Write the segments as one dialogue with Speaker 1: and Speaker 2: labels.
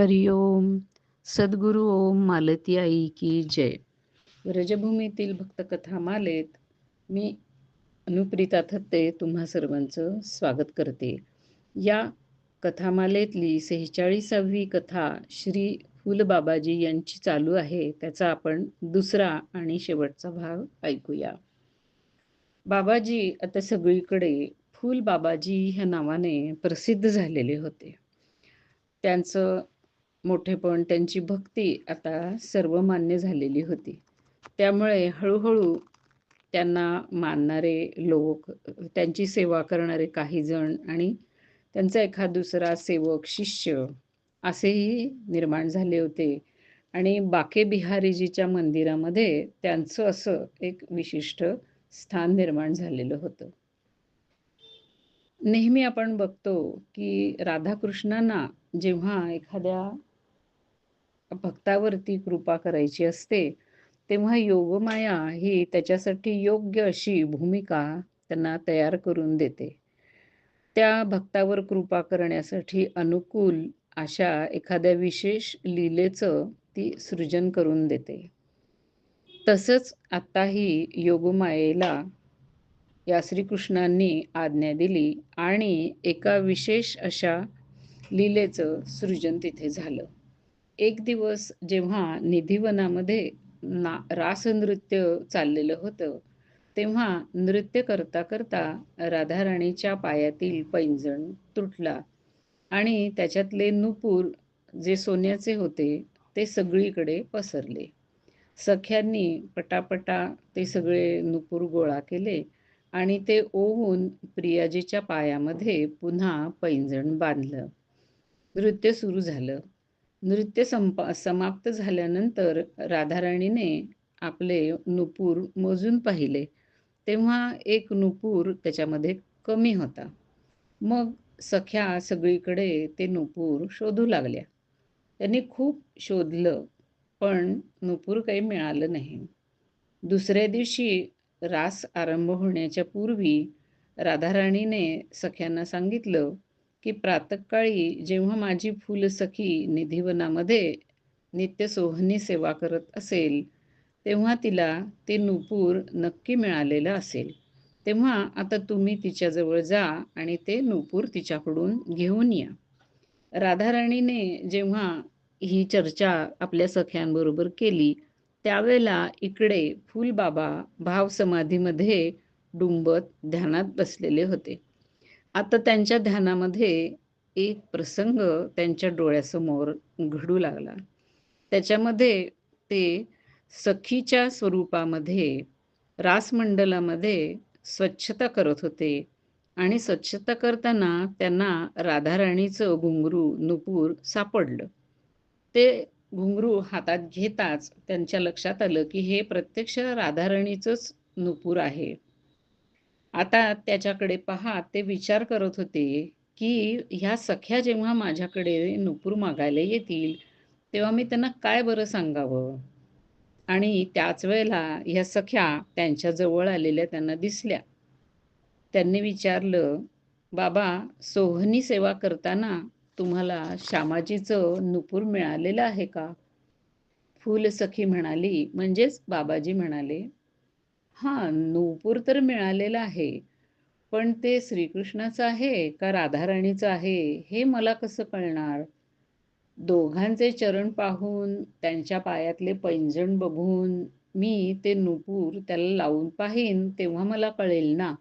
Speaker 1: हरि ओम सद्गुरु ओम मालती आई की जय. व्रजभूमीतील भक्तकथा मालेत. मी अनुप्रिता थत्ते तुम्हा सर्वांचं स्वागत करते. या कथामालेतली सेहेचाळीसावी कथा श्री फुलबाबाजी यांची चालू आहे. त्याचा आपण दुसरा आणि शेवटचा भाग ऐकूया. बाबाजी आता सगळीकडे फुलबाबाजी ह्या नावाने प्रसिद्ध झालेले होते. त्यांचं मोठेपण त्यांची भक्ती आता सर्वमान्य झालेली होती. त्यामुळे हळूहळू त्यांना मानणारे लोक त्यांची सेवा करणारे काही जण आणि त्यांचा एखाद दुसरा सेवक शिष्य असेही निर्माण झाले होते. आणि बाके बिहारीजीच्या मंदिरामध्ये त्यांचं असं एक विशिष्ट स्थान निर्माण झालेलं होतं. नेहमी आपण बघतो की राधाकृष्णांना जेव्हा एखाद्या भक्तावरती कृपा करायची असते तेव्हा योगमाया ही त्याच्यासाठी योग्य अशी भूमिका त्यांना तयार करून देते. त्या भक्तावर कृपा करण्यासाठी अनुकूल अशा एखाद्या विशेष लीलेचं ती सृजन करून देते. तसंच आत्ताही योगमायेला या श्रीकृष्णांनी आज्ञा दिली आणि एका विशेष अशा लीलेचं सृजन तिथे झालं. एक दिवस जेव्हा निधिवनामध्ये ना रासनृत्य चाललेलं होतं तेव्हा नृत्य करता करता राधाराणीच्या पायातील पैंजण तुटला आणि त्याच्यातले नुपूर जे सोन्याचे होते ते सगळीकडे पसरले. सख्यांनी पटापटा ते सगळे नुपूर गोळा केले आणि ते ओवून प्रियाजीच्या पायामध्ये पुन्हा पैंजण बांधलं. नृत्य सुरू झालं. नृत्य संप समाप्त झाल्यानंतर राधाराणीने आपले नुपूर मोजून पाहिले. तेव्हा एक नुपूर त्याच्यामध्ये कमी होता. मग सख्या सगळीकडे ते नुपूर शोधू लागल्या. त्यांनी खूप शोधलं पण नुपूर काही मिळालं नाही. दुसऱ्या दिवशी रास आरंभ होण्याच्या पूर्वी राधाराणीने सख्यांना सांगितलं की प्रातकाळी जेव्हा माझी फुलसखी निधिवनामध्ये नित्य सोहनी सेवा करत असेल तेव्हा तिला ते नुपूर नक्की मिळालेलं असेल. तेव्हा आता तुम्ही तिच्याजवळ जा आणि ते नुपूर तिच्याकडून घेऊन या. राधाराणीने जेव्हा ही चर्चा आपल्या सख्यांबरोबर केली त्यावेळेला इकडे फुलबाबा भावसमाधीमध्ये डुंबत ध्यानात बसलेले होते. आता त्यांच्या ध्यानामध्ये एक प्रसंग त्यांच्या डोळ्यासमोर घडू लागला. त्याच्यामध्ये ते सखीच्या स्वरूपामध्ये रासमंडलामध्ये स्वच्छता करत होते आणि स्वच्छता करताना त्यांना राधाराणीचं घुंगरू नुपूर सापडलं. ते घुंगरू हातात घेताच त्यांच्या लक्षात आलं की हे प्रत्यक्ष राधाराणीचंच नुपूर आहे. आता त्याच्याकडे पहा ते विचार करत होते की ह्या सख्या जेव्हा माझ्याकडे नुपूर मागायला येतील तेव्हा मी त्यांना काय बरं सांगावं? आणि त्याच वेळेला ह्या सख्या त्यांच्या जवळ आलेल्या त्यांना दिसल्या. त्यांनी विचारलं बाबा सोहनी सेवा करताना तुम्हाला श्यामाजीचं नुपूर मिळालेलं आहे का? फुल सखी म्हणाली म्हणजेच बाबाजी म्हणाले हां नूपूर तर मिळालेलं आहे. पण ते श्रीकृष्णाचं आहे का राधाराणीचं आहे हे मला कसं कळणार? दोघांचे चरण पाहून त्यांच्या पायातले पैंजण बघून मी ते नुपूर त्याला लावून पाहीन तेव्हा मला कळेल ना.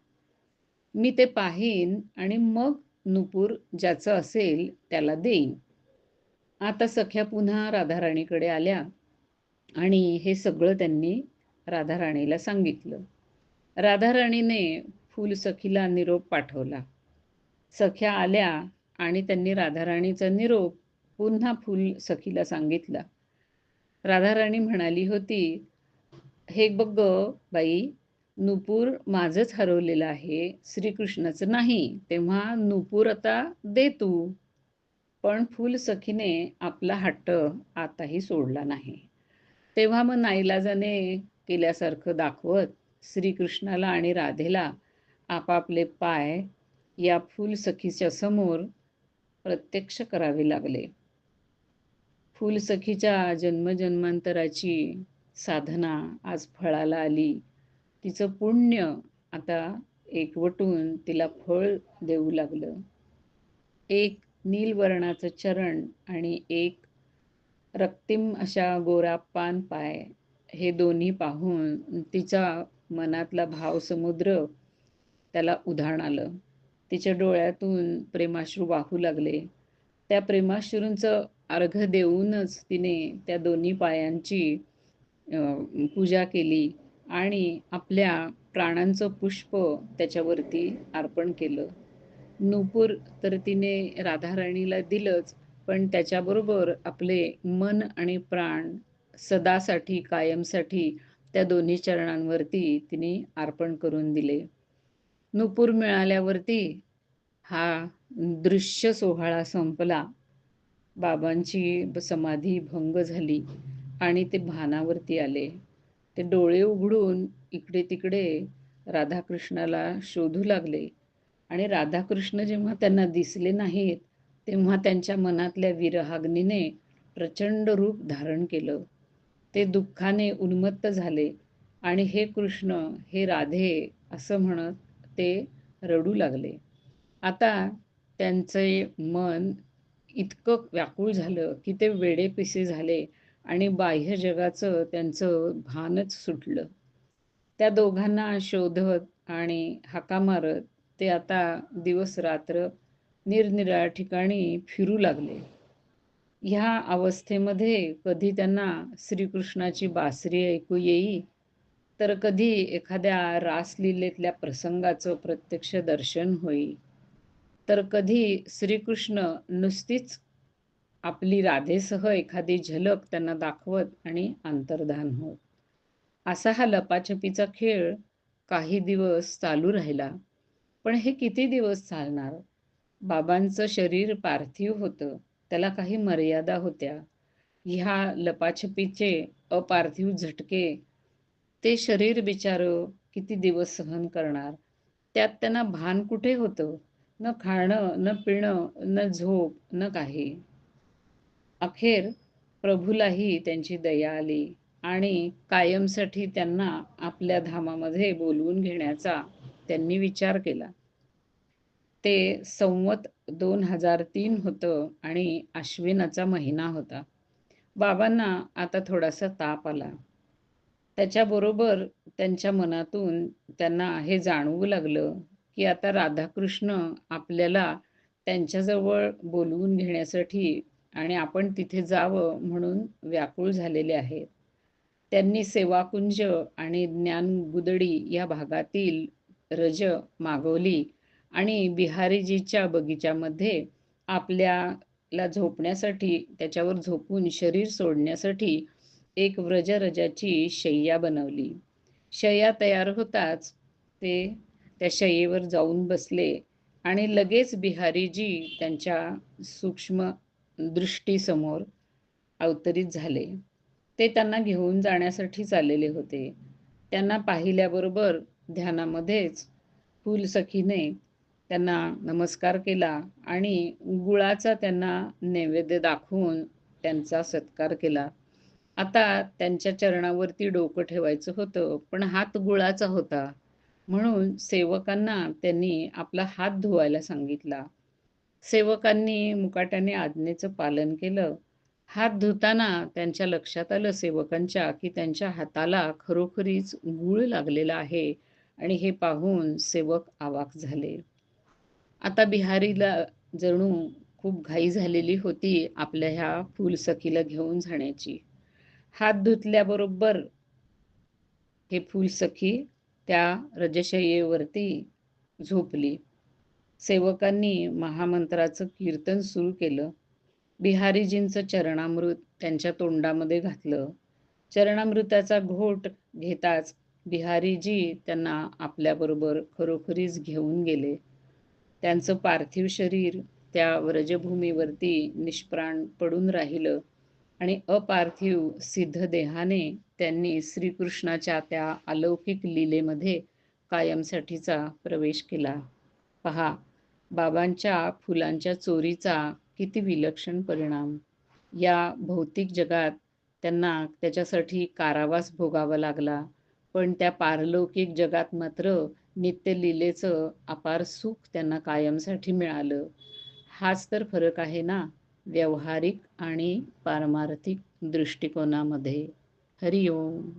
Speaker 1: मी ते पाहीन आणि मग नुपूर ज्याचं असेल त्याला देईन. आता सख्या पुन्हा राधाराणीकडे आल्या आणि हे सगळं त्यांनी राधाराणीला सांगितलं. राधाराणीने फुलसखीला निरोप पाठवला. सख्या आल्या आणि त्यांनी राधाराणीचा निरोप पुन्हा फुल सखीला सांगितला. राधाराणी म्हणाली होती हे बघ बाई नुपूर माझंच हरवलेलं आहे श्रीकृष्णाचं नाही तेव्हा नुपूर आता दे तू. पण फुल सखीने आपला हट्ट आताही सोडला नाही. तेव्हा मग नाईलाजाने केल्यासारखं दाखवत श्रीकृष्णाला आणि राधेला आपापले पाय या फुल सखीच्या समोर प्रत्यक्ष करावे लागले. फुलसखीच्या जन्मजन्मांतराची साधना आज फळाला आली. तिचं पुण्य आता एकवटून तिला फळ देऊ लागलं. एक नीलवर्णाचं चरण आणि एक रक्तिम अशा गोरा पान पाय हे दोन्ही पाहून तिचा मनातला भाव समुद्र त्याला उधाण आलं. तिच्या डोळ्यातून प्रेमाश्रू वाहू लागले. त्या प्रेमाश्रूंचं अर्घ देऊनच तिने त्या दोन्ही पायांची पूजा केली आणि आपल्या प्राणांचं पुष्प त्याच्यावरती अर्पण केलं. नूपूर तर तिने राधाराणीला दिलंच पण त्याच्याबरोबर आपले मन आणि प्राण सदासाठी कायमसाठी त्या दोन्ही चरणांवरती तिने अर्पण करून दिले. नुपूर मिळाल्यावरती हा दृश्य सोहळा संपला. बाबांची समाधी भंग झाली आणि ते भानावरती आले. ते डोळे उघडून इकडे तिकडे राधाकृष्णाला शोधू लागले आणि राधाकृष्ण जेव्हा त्यांना दिसले नाहीत तेव्हा त्यांच्या मनातल्या विरहाग्नीने प्रचंड रूप धारण केलं. ते दुःखाने उन्मत्त झाले. आणि हे कृष्ण हे राधे असं म्हणत ते रडू लागले. आता त्यांचे मन इतकं व्याकुळ झालं की ते वेडेपिसे झाले आणि बाह्य जगाचं त्यांचं भानच सुटलं. त्या दोघांना शोधत आणि हाका मारत ते आता दिवस रात्र निरनिराळ्या ठिकाणी फिरू लागले. ह्या अवस्थेमध्ये कधी त्यांना श्रीकृष्णाची बासरी ऐकू येई? तर कधी एखाद्या रासलीलेतल्या प्रसंगाचं प्रत्यक्ष दर्शन होई? तर कधी श्रीकृष्ण नुसतीच आपली राधेसह एखादी झलक त्यांना दाखवत आणि अंतर्धान होत? असा हा लपाछपीचा खेळ काही दिवस चालू राहिला. पण हे किती दिवस चालणार? बाबांचं शरीर पार्थिव होतं. त्याला काही मर्यादा होत्या. ह्या लपाछपीचे अपार्थिव झटके ते शरीर बिचार किती दिवस सहन करणार? त्यात त्यांना भान कुठे होतं? न खाणं न पिणं न झोप न काही. अखेर प्रभूलाही त्यांची दया आली आणि कायमसाठी त्यांना आपल्या धामामध्ये बोलवून घेण्याचा त्यांनी विचार केला. ते संवत दोन हजार तीन होतं आणि अश्विनाचा महिना होता. बाबांना आता थोडासा ताप आला. त्याच्याबरोबर त्यांच्या मनातून त्यांना हे जाणवू लागलं की आता राधाकृष्ण आपल्याला त्यांच्याजवळ बोलवून घेण्यासाठी आणि आपण तिथे जावं म्हणून व्याकुळ झालेले आहेत. त्यांनी सेवाकुंज आणि ज्ञानगुदडी या भागातील रज मागवली. आणि बिहारीजीच्या बगीच्यामध्ये आपल्याला झोपण्यासाठी त्याच्यावर झोपून शरीर सोडण्यासाठी एक व्रजरजाची शय्या बनवली. शय्या तयार होताच ते त्या शय्येवर जाऊन बसले आणि लगेच बिहारीजी त्यांच्या सूक्ष्म दृष्टीसमोर अवतरित झाले. ते त्यांना घेऊन जाण्यासाठी चाललेले होते. त्यांना पाहिल्याबरोबर ध्यानामध्येच फुलसखीने त्यांना नमस्कार केला आणि गुळाचा त्यांना नैवेद्य दाखवून त्यांचा सत्कार केला. आता त्यांच्या चरणावरती डोकं ठेवायचं होतं पण हात गुळाचा होता. म्हणून सेवकांना त्यांनी आपला हात धुवायला सांगितला. सेवकांनी मुकाट्याने आज्ञेचं पालन केलं. हात धुताना त्यांच्या लक्षात आलं सेवकांच्या की त्यांच्या हाताला खरोखरीच गुळ लागलेला आहे आणि हे पाहून सेवक आवाक झाले. आता बिहारीला जणू खूप घाई झालेली होती आपल्या ह्या फुलसखीला घेऊन जाण्याची. हात धुतल्याबरोबर हे फुलसखी त्या रजशय्येवरती झोपली. सेवकांनी महामंत्राचं कीर्तन सुरू केलं. बिहारीजींचं चरणामृत त्यांच्या तोंडामध्ये घातलं. चरणामृताचा घोट घेताच बिहारीजी त्यांना आपल्याबरोबर खरोखरीच घेऊन गेले. त्यांचं पार्थिव शरीर त्या व्रजभूमीवरती निष्प्राण पडून राहिलं आणि अपार्थिव सिद्ध देहाने त्यांनी श्रीकृष्णाच्या त्या अलौकिक लीलेमध्ये कायमसाठीचा प्रवेश केला. पहा बाबांच्या फुलांच्या चोरीचा किती विलक्षण परिणाम. या भौतिक जगात त्यांना त्याच्यासाठी कारावास भोगावा लागला पण त्या पारलौकिक जगात मात्र नित्यलीलेचं अपार सुख त्यांना कायमसाठी मिळालं. हाच तर फरक आहे ना? व्यावहारिक आणि पारमार्थिक दृष्टिकोनामध्ये. हरिओम.